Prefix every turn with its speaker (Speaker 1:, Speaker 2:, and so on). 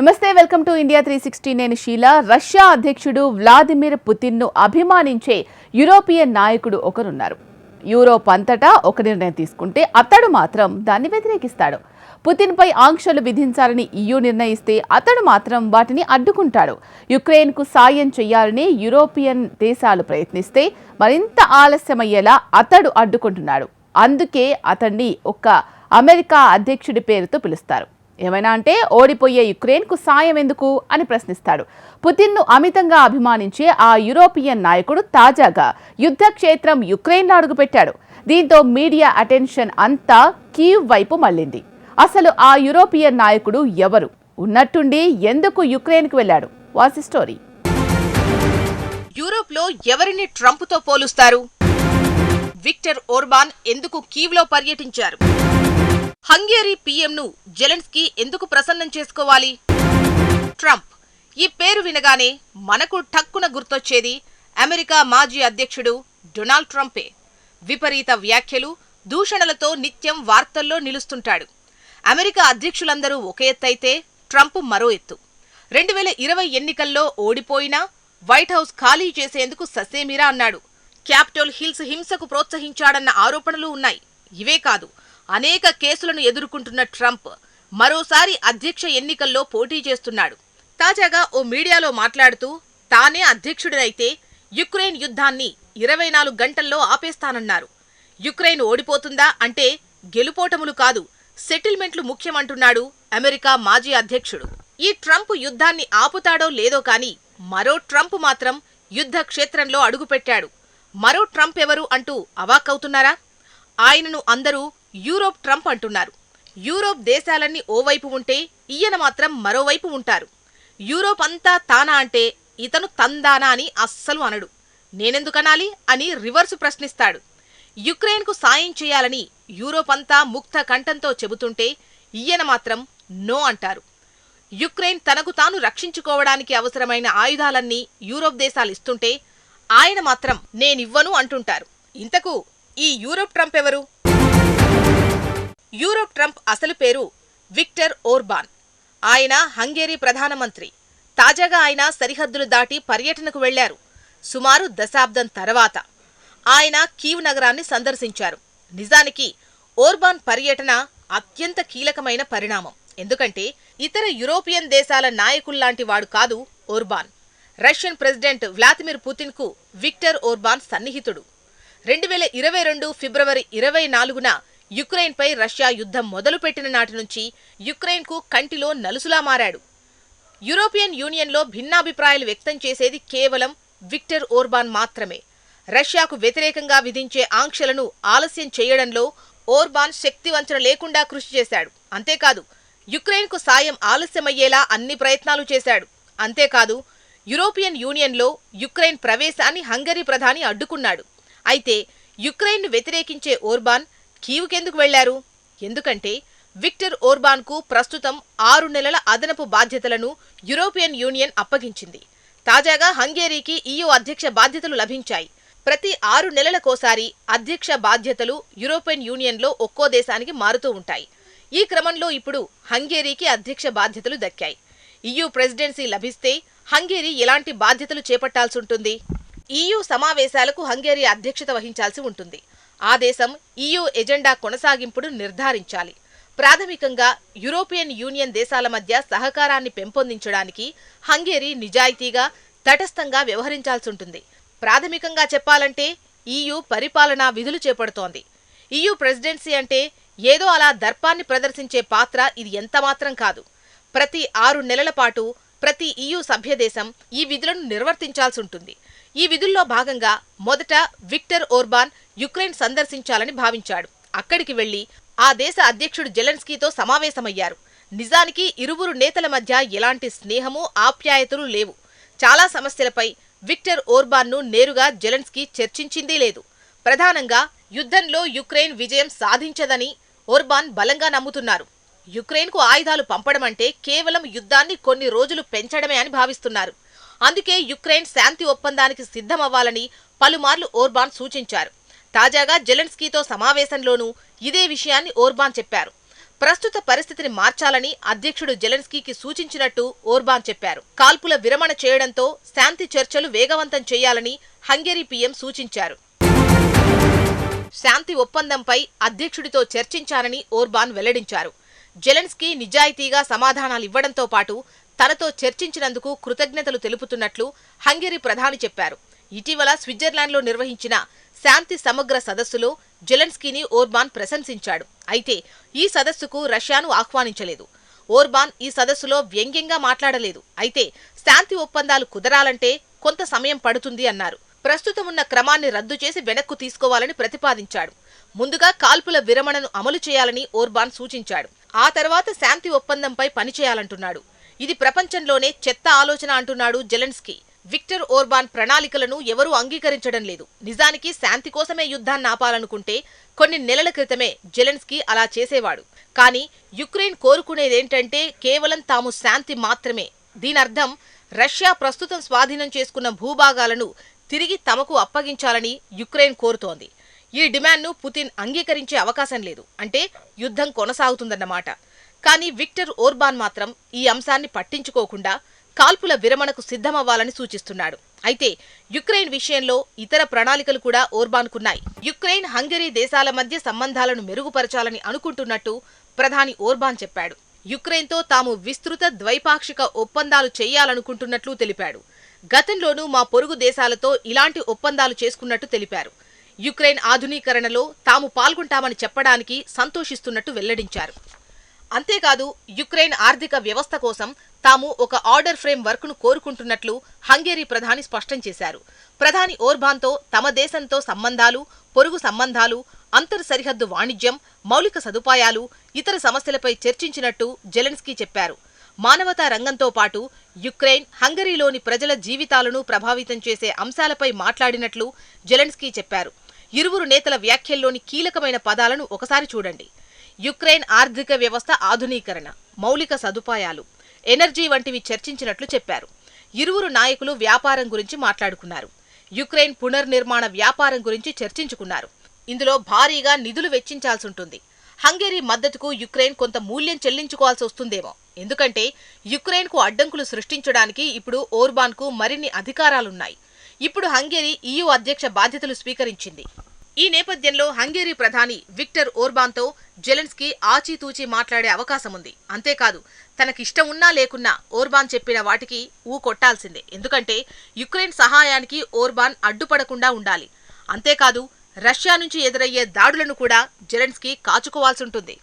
Speaker 1: నమస్తే welcome to India three sixty. నేను Sheela. Russia అధ్యక్షుడు వ్లాదిమిర్ పుతిన్ను అభిమానించే యూరోపియన్ నాయకుడు ఒకరున్నారు. యూరోప్ అంతటా ఒక నిర్ణయం తీసుకుంటే అతడు మాత్రం దాన్ని వ్యతిరేకిస్తాడు. పుతిన్పై ఆంక్షలు విధించాలని ఈయూ నిర్ణయిస్తే అతడు మాత్రం వాటిని అడ్డుకుంటాడు. యుక్రెయిన్కు సాయం చేయాలని యూరోపియన్ దేశాలు ప్రయత్నిస్తే మరింత ఆలస్యమయ్యేలా అతడు అడ్డుకుంటున్నాడు. అందుకే అతన్ని ఒక అమెరికా అధ్యక్షుడి పేరుతో పిలుస్తారు. ఏమైనా అంటే ఓడిపోయే యుక్రెయిన్కు సాయం ఎందుకు అని ప్రశ్నిస్తాడు. పుతిన్ను అమితంగా అభిమానించే ఆ యూరోపియన్ నాయకుడు తాజాగా యుద్ధ క్షేత్రం యుక్రెయిన్ అడుగుపెట్టాడు. దీంతో మీడియా అటెన్షన్ అంతా కీవ్ వైపు మళ్ళింది. అసలు ఆ యూరోపియన్ నాయకుడు ఎవరు? ఉన్నట్టుండి ఎందుకు యుక్రెయిన్కు వెళ్ళాడు? వాసి స్టోరీ.
Speaker 2: యూరోప్లో ఎవరిని ట్రంప్తో పోలుస్తారు? విక్టర్ ఓర్బాన్ ఎందుకు కీవ్లో పర్యటించారు? హంగేరీ పీఎంను జెలెన్స్కీ ఎందుకు ప్రసన్నం చేసుకోవాలి? ట్రంప్. ఈ పేరు వినగానే మనకు ఠక్కున గుర్తొచ్చేది అమెరికా మాజీ అధ్యక్షుడు డొనాల్డ్ ట్రంపే. విపరీత వ్యాఖ్యలు దూషణలతో నిత్యం వార్తల్లో నిలుస్తుంటాడు. అమెరికా అధ్యక్షులందరూ ఒక ఎత్తైతే ట్రంప్ మరో ఎత్తు. రెండు వేల ఇరవై ఎన్నికల్లో ఓడిపోయినా వైట్ హౌస్ ఖాళీ చేసేందుకు ససేమిరా అన్నాడు. క్యాపిటల్ హిల్స్ హింసకు ప్రోత్సహించాడన్న ఆరోపణలు ఉన్నాయి. ఇవే కాదు అనేక కేసులను ఎదుర్కొంటున్న ట్రంప్ మరోసారి అధ్యక్ష ఎన్నికల్లో పోటీ చేస్తున్నాడు. తాజాగా ఓ మీడియాలో మాట్లాడుతూ తానే అధ్యక్షుడినైతే యుక్రెయిన్ యుద్ధాన్ని ఇరవై నాలుగు గంటల్లో ఆపేస్తానన్నారు. యుక్రెయిన్ ఓడిపోతుందా అంటే గెలుపోటములు కాదు సెటిల్మెంట్లు ముఖ్యమంటున్నాడు అమెరికా మాజీ అధ్యక్షుడు. ఈ ట్రంప్ యుద్ధాన్ని ఆపుతాడో లేదో కానీ మరో ట్రంప్ మాత్రం యుద్ధ క్షేత్రంలో అడుగుపెట్టాడు. మరో ట్రంప్ ఎవరు అంటూ అవాక్కవుతున్నారా? ఆయనను అందరూ యూరోప్ ట్రంప్ అంటున్నారు. యూరోప్ దేశాలన్నీ ఓవైపు ఉంటే ఈయన మాత్రం మరోవైపు ఉంటారు. యూరోప్ అంతా తానా అంటే ఇతను తందానా అని అస్సలు అనడు. నేనెందుకనాలి అని రివర్సు ప్రశ్నిస్తాడు. యుక్రెయిన్కు సాయం చేయాలని యూరోప్ అంతా ముక్త కంఠంతో చెబుతుంటే ఈయన మాత్రం నో అంటారు. యుక్రెయిన్ తనకు తాను రక్షించుకోవడానికి అవసరమైన ఆయుధాలన్నీ యూరోప్ దేశాలు ఇస్తుంటే ఆయన మాత్రం నేనివ్వను అంటుంటారు. ఇంతకు ఈ యూరోప్ ట్రంప్ ఎవరు? యూరోప్ ట్రంప్ అసలు పేరు విక్టర్ ఓర్బాన్. ఆయన హంగేరీ ప్రధానమంత్రి. తాజాగా ఆయన సరిహద్దులు దాటి పర్యటనకు వెళ్ళారు. సుమారు దశాబ్దం తర్వాత ఆయన కీవ్ నగరాన్ని సందర్శించారు. నిజానికి ఓర్బాన్ పర్యటన అత్యంత కీలకమైన పరిణామం. ఎందుకంటే ఇతర యూరోపియన్ దేశాల నాయకుల్లాంటి వాడు కాదు ఓర్బాన్. రష్యన్ ప్రెసిడెంట్ వ్లాదిమిర్ పుతిన్కు విక్టర్ ఓర్బాన్ సన్నిహితుడు. రెండు వేల ఇరవై రెండు ఫిబ్రవరి ఇరవై నాలుగున యుక్రెయిన్పై రష్యా యుద్ధం మొదలుపెట్టిన నాటి నుంచి యుక్రెయిన్కు కంటిలో నలుసులా మారాడు. యూరోపియన్ యూనియన్లో భిన్నాభిప్రాయాలు వ్యక్తం చేసేది కేవలం విక్టర్ ఓర్బాన్ మాత్రమే. రష్యాకు వ్యతిరేకంగా విధించే ఆంక్షలను ఆలస్యం చేయడంలో ఓర్బాన్ శక్తివంచన లేకుండా కృషి చేశాడు. అంతేకాదు యుక్రెయిన్కు సాయం ఆలస్యమయ్యేలా అన్ని ప్రయత్నాలు చేశాడు. అంతేకాదు యూరోపియన్ యూనియన్లో యుక్రెయిన్ ప్రవేశాన్ని హంగరీ ప్రధాని అడ్డుకున్నాడు. అయితే యుక్రెయిన్ను వ్యతిరేకించే ఓర్బాన్ కీవుకెందుకు వెళ్ళారు? ఎందుకంటే విక్టర్ ఓర్బాన్కు ప్రస్తుతం ఆరు నెలల అదనపు బాధ్యతలను యూరోపియన్ యూనియన్ అప్పగించింది. తాజాగా హంగేరీకి ఈయూ అధ్యక్ష బాధ్యతలు లభించాయి. ప్రతి ఆరు నెలలకోసారి అధ్యక్ష బాధ్యతలు యూరోపియన్ యూనియన్లో ఒక్కో దేశానికి మారుతూ ఉంటాయి. ఈ క్రమంలో ఇప్పుడు హంగేరీకి అధ్యక్ష బాధ్యతలు దక్కాయి. ఈయూ ప్రెసిడెన్సీ లభిస్తే హంగేరీ ఎలాంటి బాధ్యతలు చేపట్టాల్సి ఉంటుంది? ఈయూ సమావేశాలకు హంగేరీ అధ్యక్షత వహించాల్సి ఉంటుంది. ఆ దేశం ఈయూ ఎజెండా కొనసాగింపును నిర్ధారించాలి. ప్రాథమికంగా యూరోపియన్ యూనియన్ దేశాల మధ్య సహకారాన్ని పెంపొందించడానికి హంగేరీ నిజాయితీగా తటస్థంగా వ్యవహరించాల్సి ఉంటుంది ప్రాథమికంగా చెప్పాలంటే ఈయూ పరిపాలనా విధులు చేపడుతోంది. ఈయూ ప్రెసిడెన్సీ అంటే ఏదో అలా దర్పాన్ని ప్రదర్శించే పాత్ర ఇది ఎంతమాత్రం కాదు. ప్రతి ఆరు నెలల పాటు ప్రతి ఈయూ సభ్యదేశం ఈ విధులను నిర్వర్తించాల్సి ఉంటుంది. ఈ విధుల్లో భాగంగా మొదట విక్టర్ ఓర్బాన్ యుక్రెయిన్ సందర్శించాలని భావించాడు. అక్కడికి వెళ్ళి ఆ దేశ అధ్యక్షుడు జెలెన్స్కీతో సమావేశమయ్యారు. నిజానికి ఇరువురు నేతల మధ్య ఎలాంటి స్నేహము ఆప్యాయతలు లేవు. చాలా సమస్యలపై విక్టర్ ఓర్బాన్ను నేరుగా జెలెన్స్కీ చర్చించిందే లేదు. ప్రధానంగా యుద్ధంలో యుక్రెయిన్ విజయం సాధించదని ఓర్బాన్ బలంగా నమ్ముతున్నారు. యుక్రెయిన్కు ఆయుధాలు పంపడం అంటే కేవలం యుద్ధాన్ని కొన్ని రోజులు పెంచడమే అని భావిస్తున్నారు. అందుకే యుక్రెయిన్ శాంతి ఒప్పందానికి సిద్ధమవ్వాలని పలుమార్లు ఓర్బాన్ సూచించారు. తాజాగా జెలెన్స్కీతో సమావేశంలోనూ ఇదే విషయాన్ని ఓర్బాన్ చెప్పారు. ప్రస్తుత పరిస్థితిని మార్చాలని అధ్యక్షుడు జెలెన్స్కీకి సూచించినట్టు ఓర్బాన్ చెప్పారు. కాల్పుల విరమణ చేయడంతో శాంతి చర్చలు వేగవంతం చేయాలని హంగేరీ పీఎం సూచించారు. శాంతి ఒప్పందంపై అధ్యక్షుడితో చర్చించారని ఓర్బాన్ వెల్లడించారు. జెలెన్స్కీ నిజాయితీగా సమాధానాలివ్వడంతో పాటు తనతో చర్చించినందుకు కృతజ్ఞతలు తెలుపుతున్నట్లు హంగేరీ ప్రధాని చెప్పారు. ఇటీవల స్విట్జర్లాండ్లో నిర్వహించిన శాంతి సమగ్ర సదస్సులో జెలెన్స్కీని ఓర్బాన్ ప్రశంసించాడు. అయితే ఈ సదస్సుకు రష్యాను ఆహ్వానించలేదు. ఓర్బాన్ ఈ సదస్సులో వ్యంగ్యంగా మాట్లాడలేదు. అయితే శాంతి ఒప్పందాలు కుదరాలంటే కొంత సమయం పడుతుంది అన్నారు. ప్రస్తుతం ఉన్న క్రమాన్ని రద్దు చేసి వెనక్కు తీసుకోవాలని ప్రతిపాదించాడు. ముందుగా కాల్పుల విరమణను అమలు చేయాలని ఓర్బాన్ సూచించాడు. ఆ తర్వాత శాంతి ఒప్పందంపై పనిచేయాలంటున్నాడు. ఇది ప్రపంచంలోనే చెత్త ఆలోచన అంటున్నాడు జెలెన్స్కీ. విక్టర్ ఓర్బాన్ ప్రణాళికలను ఎవరూ అంగీకరించడం లేదు. నిజానికి శాంతి కోసమే యుద్ధాన్ని ఆపాలనుకుంటే కొన్ని నెలల క్రితమే జెలెన్స్కీ అలా చేసేవాడు. కానీ యుక్రెయిన్ కోరుకునేదేంటంటే కేవలం తాము శాంతి మాత్రమే. దీనర్థం రష్యా ప్రస్తుతం స్వాధీనం చేసుకున్న భూభాగాలను తిరిగి తమకు అప్పగించాలని యుక్రెయిన్ కోరుతోంది. ఈ డిమాండ్ను పుతిన్ అంగీకరించే అవకాశం లేదు. అంటే యుద్ధం కొనసాగుతుందన్నమాట. కానీ విక్టర్ ఓర్బాన్ మాత్రం ఈ అంశాన్ని పట్టించుకోకుండా కాల్పుల విరమణకు సిద్ధమవ్వాలని సూచిస్తున్నాడు. అయితే యుక్రెయిన్ విషయంలో ఇతర ప్రణాళికలు కూడా ఓర్బాన్కున్నాయి. యుక్రెయిన్ హంగరీ దేశాల మధ్య సంబంధాలను మెరుగుపరచాలని అనుకుంటున్నట్టు ప్రధాని ఓర్బాన్ చెప్పాడు. యుక్రెయిన్తో తాము విస్తృత ద్వైపాక్షిక ఒప్పందాలు చేయాలనుకుంటున్నట్లు తెలిపాడు. గతంలోనూ మా పొరుగు దేశాలతో ఇలాంటి ఒప్పందాలు చేసుకున్నట్టు తెలిపారు. యుక్రెయిన్ ఆధునీకరణలో తాము పాల్గొంటామని చెప్పడానికి సంతోషిస్తున్నట్టు వెల్లడించారు. అంతేకాదు యుక్రెయిన్ ఆర్థిక వ్యవస్థ కోసం తాము ఒక ఆర్డర్ ఫ్రేమ్ వర్క్ను కోరుకుంటున్నట్లు హంగేరీ ప్రధాని స్పష్టం చేశారు. ప్రధాని ఓర్బాన్తో తమ దేశంతో సంబంధాలు పొరుగు సంబంధాలు అంతర్ సరిహద్దు వాణిజ్యం మౌలిక సదుపాయాలు ఇతర సమస్యలపై చర్చించినట్టు జెలెన్స్కీ చెప్పారు. మానవతా రంగంతో పాటు యుక్రెయిన్ హంగరీలోని ప్రజల జీవితాలను ప్రభావితం చేసే అంశాలపై మాట్లాడినట్లు జెలెన్స్కీ చెప్పారు. ఇరువురు నేతల వ్యాఖ్యల్లోని కీలకమైన పదాలను ఒకసారి చూడండి. యుక్రెయిన్ ఆర్థిక వ్యవస్థ ఆధునీకరణ మౌలిక సదుపాయాలు ఎనర్జీ వంటివి చర్చించినట్లు చెప్పారు. ఇరువురు నాయకులు వ్యాపారం గురించి మాట్లాడుకున్నారు. యుక్రెయిన్ పునర్నిర్మాణ వ్యాపారం గురించి చర్చించుకున్నారు. ఇందులో భారీగా నిధులు వెచ్చించాల్సి ఉంటుంది. హంగేరీ మద్దతుకు యుక్రెయిన్ కొంత మూల్యం చెల్లించుకోవాల్సి వస్తుందేమో. ఎందుకంటే యుక్రెయిన్కు అడ్డంకులు సృష్టించడానికి ఇప్పుడు ఓర్బాన్కు మరిన్ని అధికారాలున్నాయి. ఇప్పుడు హంగేరీ ఈయూ అధ్యక్ష బాధ్యతలు స్వీకరించింది. ఈ నేపథ్యంలో హంగేరీ ప్రధాని విక్టర్ ఓర్బాన్తో జెలెన్స్కీ ఆచితూచి మాట్లాడే అవకాశం ఉంది అంతేకాదు తనకిష్టం ఉన్నా లేకున్నా ఓర్బాన్ చెప్పిన వాటికి ఊ కొట్టాల్సిందే. ఎందుకంటే యుక్రెయిన్ సహాయానికి ఓర్బాన్ అడ్డుపడకుండా ఉండాలి. అంతేకాదు రష్యా నుంచి ఎదురయ్యే దాడులను కూడా జెలెన్స్కీ కాచుకోవాల్సి ఉంటుంది